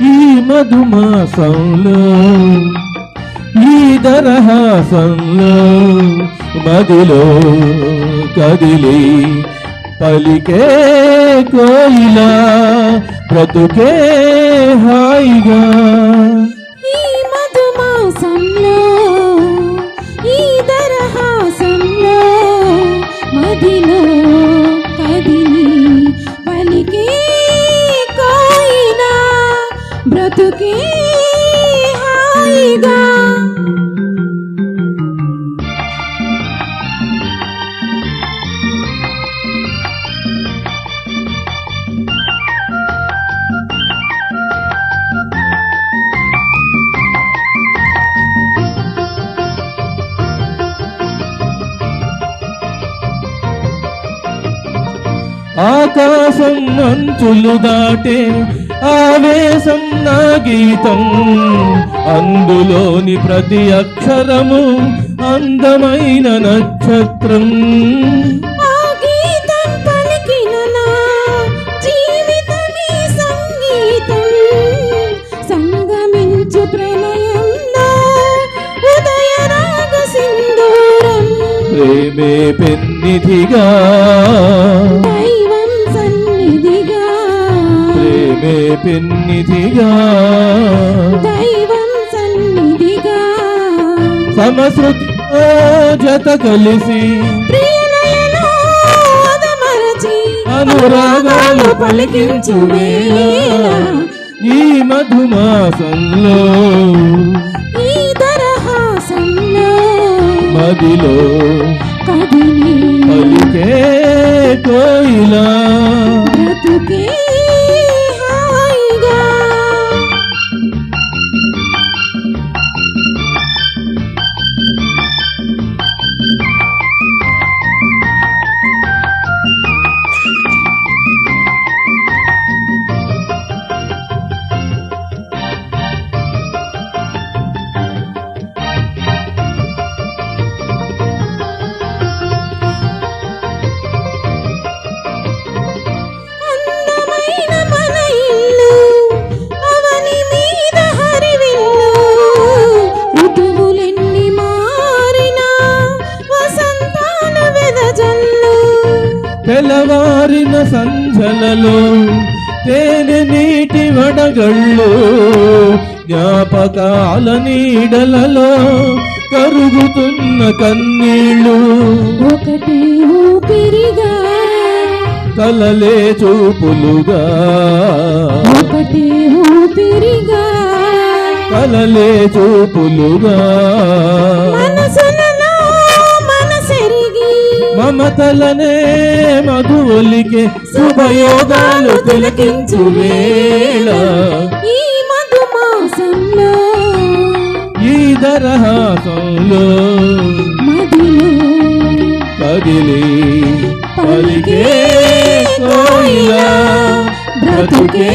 ఈ మధుమాసంలో ఈ దరహాసంలో మదిలో కదిలి పలికే కోయిలా బ్రతుకే హాయిగా. బ్రతుకే హాయిగా ఆకాశం మంచులు దాటే ఆవేశం నా గీతం. అందులోని ప్రతి అక్షరము అందమైన నక్షత్రం. ప్రేమే పెన్నిధిగా దైవం ప్రేమే పెన్నిధిగా. దైవం సన్నిధిగా. సమశృతితో జత కలిసి. అనురాగాలు పలికించు వేళ ఈ మధుమాసంలో. ఈ దరహాసంలో మదిలో. కదిలి. పలికే కోయిలా. బ్రతుకే తెల్లవారిన సంధ్యలలో తేనె నీటి వడగళ్ళు జ్ఞాపకాల నీడలలో కరుగుతున్న కన్నీళ్ళు. ఒకటే ఊపిరిగా కలలే చూపులుగా. ఒకటే ఊపిరిగా కలలే చూపులుగా. మమతలనే మధువలికే శుభయోగాలు తిలకించు వేళ ఈ మధుమాసంలో ఈ దరహాసంలో మదిలో కదిలి పలికే కోయిలా బ్రతుకే